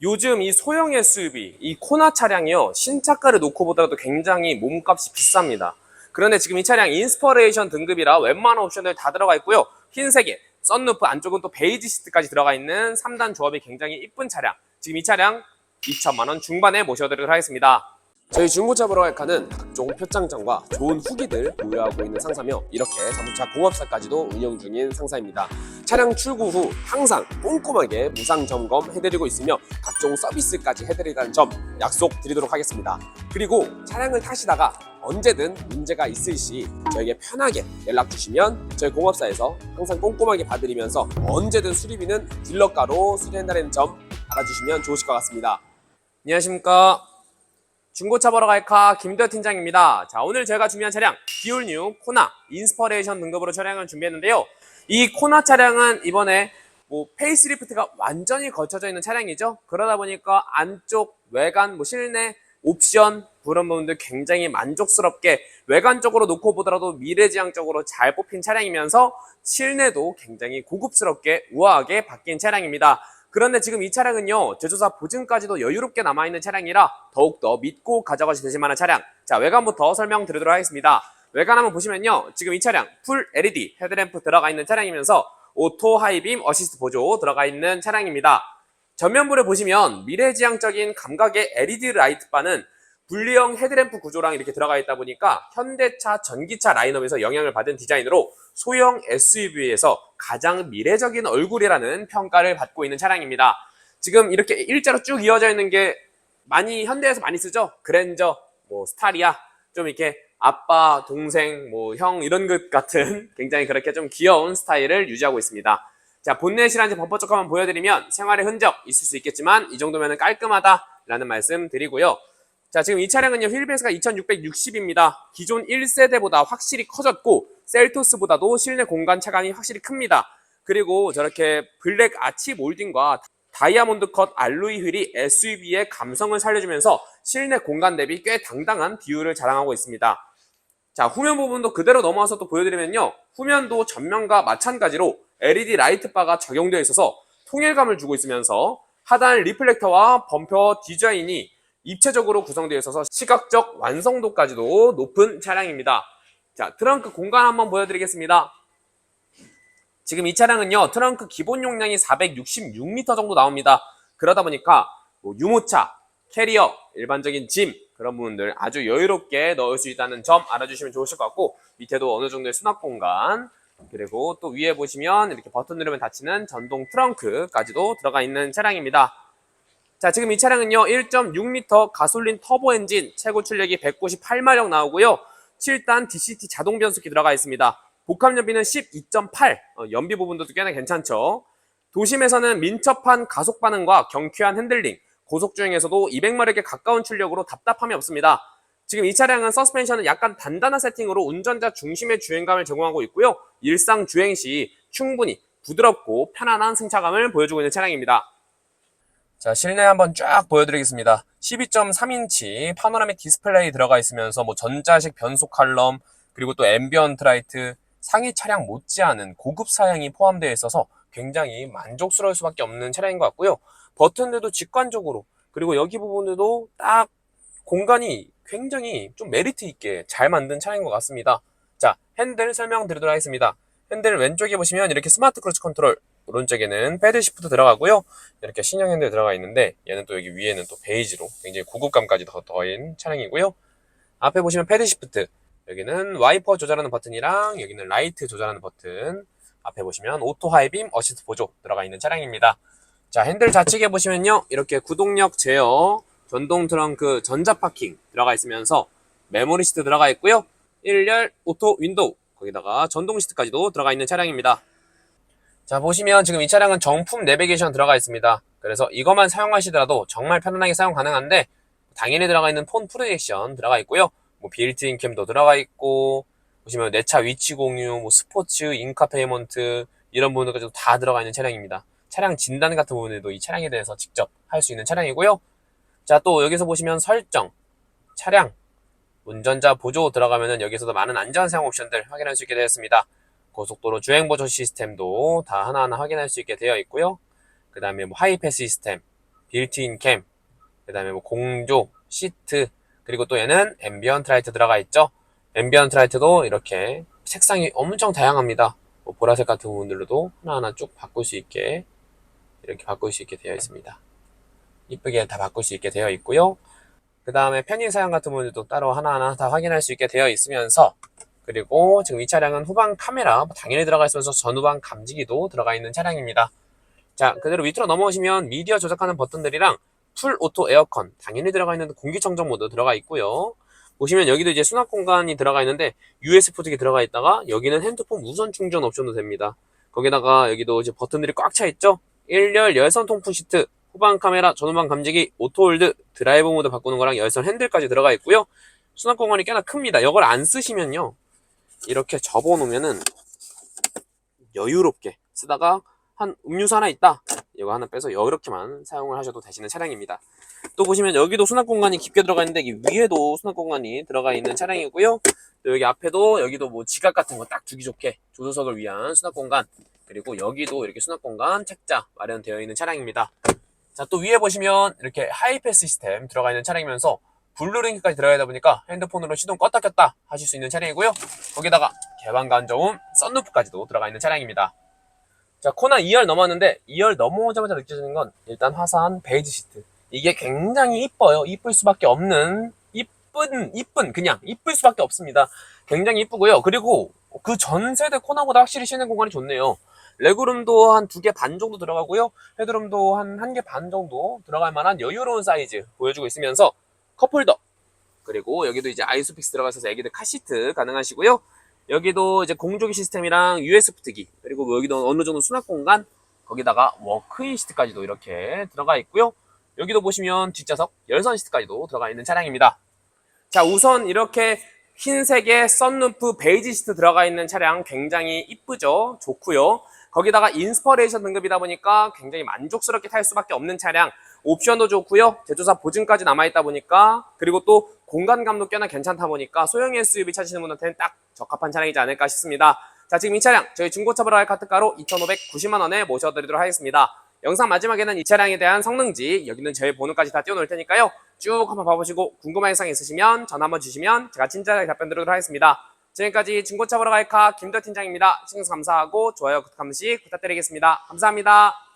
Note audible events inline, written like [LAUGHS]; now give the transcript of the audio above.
요즘 이 소형 SUV, 이 코나 차량이요. 신차가를 놓고 보더라도 굉장히 몸값이 비쌉니다. 그런데 지금 이 차량 인스퍼레이션 등급이라 웬만한 옵션들 다 들어가 있고요. 흰색에 썬루프 안쪽은 또 베이지 시트까지 들어가 있는 3단 조합이 굉장히 이쁜 차량. 지금 이 차량 2천만 원 중반에 모셔드리도록 하겠습니다. 저희 중고차 보러 갈 칸은 각종 표창장과 좋은 후기들 보유하고 있는 상사며 이렇게 자동차 공업사까지도 운영 중인 상사입니다. 차량 출고 후 항상 꼼꼼하게 무상 점검 해드리고 있으며 각종 서비스까지 해드리라는 점 약속드리도록 하겠습니다. 그리고 차량을 타시다가 언제든 문제가 있을 시 저에게 편하게 연락 주시면 저희 공업사에서 항상 꼼꼼하게 봐드리면서 언제든 수리비는 딜러가로 수리한다는 점 알아주시면 좋으실 것 같습니다. 안녕하십니까. 중고차 보러 갈카 김대호 팀장입니다. 자, 오늘 제가 준비한 차량 디올뉴 코나 인스퍼레이션 등급으로 차량을 준비했는데요. 이 코나 차량은 이번에 뭐 페이스리프트가 완전히 거쳐져 있는 차량이죠. 그러다 보니까 안쪽 외관, 뭐 실내 옵션 그런 부분들 굉장히 만족스럽게 외관적으로 놓고 보더라도 미래지향적으로 잘 뽑힌 차량이면서 실내도 굉장히 고급스럽게 우아하게 바뀐 차량입니다. 그런데 지금 이 차량은요 제조사 보증까지도 여유롭게 남아있는 차량이라 더욱더 믿고 가져가시 되실 만한 차량 자 외관부터 설명드리도록 하겠습니다 외관 한번 보시면요 지금 이 차량 풀 LED 헤드램프 들어가 있는 차량이면서 오토 하이빔 어시스트 보조 들어가 있는 차량입니다 전면부를 보시면 미래지향적인 감각의 LED 라이트바는 분리형 헤드램프 구조랑 이렇게 들어가 있다 보니까 현대차 전기차 라인업에서 영향을 받은 디자인으로 소형 SUV에서 가장 미래적인 얼굴이라는 평가를 받고 있는 차량입니다. 지금 이렇게 일자로 쭉 이어져 있는 게 많이 현대에서 많이 쓰죠. 그랜저, 뭐 스타리아, 좀 이렇게 아빠, 동생, 뭐 형 이런 것 같은 [LAUGHS] 굉장히 그렇게 좀 귀여운 스타일을 유지하고 있습니다. 자 본넷이랑 범퍼 쪽 한번 보여드리면 생활의 흔적 있을 수 있겠지만 이 정도면 깔끔하다라는 말씀 드리고요. 자, 지금 이 차량은요, 휠베이스가 2660입니다. 기존 1세대보다 확실히 커졌고, 셀토스보다도 실내 공간 차감이 확실히 큽니다. 그리고 저렇게 블랙 아치 몰딩과 다이아몬드 컷 알로이 휠이 SUV의 감성을 살려주면서 실내 공간 대비 꽤 당당한 비율을 자랑하고 있습니다. 자, 후면 부분도 그대로 넘어와서 또 보여드리면요. 후면도 전면과 마찬가지로 LED 라이트 바가 적용되어 있어서 통일감을 주고 있으면서 하단 리플렉터와 범퍼 디자인이 입체적으로 구성되어 있어서 시각적 완성도까지도 높은 차량입니다. 자, 트렁크 공간 한번 보여드리겠습니다. 지금 이 차량은요, 트렁크 기본 용량이 466m 정도 나옵니다. 그러다 보니까 뭐 유모차, 캐리어, 일반적인 짐 그런 부분들 아주 여유롭게 넣을 수 있다는 점 알아주시면 좋으실 것 같고 밑에도 어느 정도의 수납 공간 그리고 또 위에 보시면 이렇게 버튼 누르면 닫히는 전동 트렁크까지도 들어가 있는 차량입니다. 자, 지금 이 차량은요, 1.6L 가솔린 터보 엔진, 최고 출력이 198마력 나오고요. 7단 DCT 자동 변속기 들어가 있습니다. 복합 연비는 12.8, 어, 연비 부분도 꽤나 괜찮죠. 도심에서는 민첩한 가속 반응과 경쾌한 핸들링, 고속 주행에서도 200마력에 가까운 출력으로 답답함이 없습니다. 지금 이 차량은 서스펜션은 약간 단단한 세팅으로 운전자 중심의 주행감을 제공하고 있고요. 일상 주행 시 충분히 부드럽고 편안한 승차감을 보여주고 있는 차량입니다. 자, 실내 한번 쫙 보여드리겠습니다. 12.3인치 파노라믹 디스플레이 들어가 있으면서 뭐 전자식 변속 칼럼 그리고 또 앰비언트 라이트 상위 차량 못지않은 고급 사양이 포함되어 있어서 굉장히 만족스러울 수밖에 없는 차량인 것 같고요. 버튼들도 직관적으로 그리고 여기 부분들도 딱 공간이 굉장히 좀 메리트 있게 잘 만든 차량인 것 같습니다. 자, 핸들 설명드리도록 하겠습니다. 핸들 왼쪽에 보시면 이렇게 스마트 크루즈 컨트롤 오른쪽에는 패드 시프트 들어가고요. 이렇게 신형 핸들 들어가 있는데 얘는 또 여기 위에는 또 베이지로 굉장히 고급감까지 더 더한 차량이고요. 앞에 보시면 패드 시프트 여기는 와이퍼 조절하는 버튼이랑 여기는 라이트 조절하는 버튼 앞에 보시면 오토 하이빔 어시스트 보조 들어가 있는 차량입니다. 자 핸들 좌측에 보시면요 이렇게 구동력 제어 전동 트렁크 전자 파킹 들어가 있으면서 메모리 시트 들어가 있고요. 1열 오토 윈도우 거기다가 전동 시트까지도 들어가 있는 차량입니다. 자 보시면 지금 이 차량은 정품 내비게이션 들어가 있습니다. 그래서 이것만 사용하시더라도 정말 편안하게 사용 가능한데 당연히 들어가 있는 폰 프로젝션 들어가 있고요. 뭐 빌트인 캠도 들어가 있고 보시면 내 차 위치 공유, 뭐 스포츠, 인카 페이먼트 이런 부분들까지도 다 들어가 있는 차량입니다. 차량 진단 같은 부분에도 이 차량에 대해서 직접 할 수 있는 차량이고요. 자 또 여기서 보시면 설정, 차량, 운전자 보조 들어가면은 여기서도 많은 안전 사용 옵션들 확인할 수 있게 되었습니다. 고속도로 주행 보조 시스템도 다 하나하나 확인할 수 있게 되어 있고요. 그 다음에 뭐 하이패스 시스템, 빌트인 캠, 그 다음에 뭐 공조, 시트, 그리고 또 얘는 앰비언트 라이트 들어가 있죠. 앰비언트 라이트도 이렇게 색상이 엄청 다양합니다. 뭐 보라색 같은 부분들로도 하나하나 쭉 바꿀 수 있게 이렇게 바꿀 수 있게 되어 있습니다. 이쁘게 다 바꿀 수 있게 되어 있고요. 그 다음에 편의 사양 같은 부분들도 따로 하나하나 다 확인할 수 있게 되어 있으면서 그리고 지금 이 차량은 후방 카메라 뭐 당연히 들어가 있으면서 전후방 감지기도 들어가 있는 차량입니다. 자, 그대로 밑으로 넘어오시면 미디어 조작하는 버튼들이랑 풀 오토 에어컨 당연히 들어가 있는 공기청정 모드 들어가 있고요. 보시면 여기도 이제 수납 공간이 들어가 있는데 USB 포트기 들어가 있다가 여기는 핸드폰 무선 충전 옵션도 됩니다. 거기다가 여기도 이제 버튼들이 꽉 차 있죠. 1열 열선 통풍 시트, 후방 카메라, 전후방 감지기, 오토 홀드, 드라이브 모드 바꾸는 거랑 열선 핸들까지 들어가 있고요. 수납 공간이 꽤나 큽니다. 이걸 안 쓰시면요. 이렇게 접어 놓으면은 여유롭게 쓰다가 한 음료수 하나 있다. 이거 하나 빼서 이렇게만 사용을 하셔도 되시는 차량입니다. 또 보시면 여기도 수납 공간이 깊게 들어가 있는데 이 위에도 수납 공간이 들어가 있는 차량이고요. 또 여기 앞에도 여기도 뭐 지갑 같은 거 딱 두기 좋게 조수석을 위한 수납 공간 그리고 여기도 이렇게 수납 공간 책자 마련되어 있는 차량입니다. 자, 또 위에 보시면 이렇게 하이패스 시스템 들어가 있는 차량이면서 블루링크까지 들어가다 보니까 핸드폰으로 시동 껐다 켰다 하실 수 있는 차량이고요. 거기다가 개방감 좋은 썬루프까지도 들어가 있는 차량입니다. 자, 코나 2열 넘었는데 2열 넘어오자마자 느껴지는 건 일단 화사한 베이지 시트. 이게 굉장히 이뻐요. 이쁠 수밖에 없는 이쁜 이쁜 그냥 이쁠 수밖에 없습니다. 굉장히 이쁘고요. 그리고 그 전 세대 코나보다 확실히 쉬는 공간이 좋네요. 레그룸도 한 두 개 반 정도 들어가고요. 헤드룸도 한 한 개 반 정도 들어갈 만한 여유로운 사이즈 보여주고 있으면서 컵홀더 그리고 여기도 이제 아이소픽스 들어가 있어서 애기들 카시트 가능하시고요. 여기도 이제 공조기 시스템이랑 USB-T기 그리고 뭐 여기도 어느 정도 수납 공간 거기다가 워크인 시트까지도 이렇게 들어가 있고요. 여기도 보시면 뒷좌석 열선 시트까지도 들어가 있는 차량입니다. 자 우선 이렇게 흰색의 썬루프 베이지 시트 들어가 있는 차량 굉장히 이쁘죠 좋고요 거기다가 인스퍼레이션 등급이다 보니까 굉장히 만족스럽게 탈 수밖에 없는 차량 옵션도 좋고요 제조사 보증까지 남아있다 보니까 그리고 또 공간감도 꽤나 괜찮다 보니까 소형 SUV 찾으시는 분한테는 딱 적합한 차량이지 않을까 싶습니다. 자 지금 이 차량 저희 중고차 갈 카트가로 2,590만원에 모셔드리도록 하겠습니다. 영상 마지막에는 이 차량에 대한 성능지 여기는 저희 번호까지 다 띄워놓을 테니까요. 쭉 한번 봐보시고 궁금한 사항 있으시면 전화 한번 주시면 제가 친절하게 답변 드리도록 하겠습니다. 지금까지 중고차 보러 갈카 김도 팀장입니다. 시청해주셔서 감사하고 좋아요 구독 한 번씩 부탁드리겠습니다. 감사합니다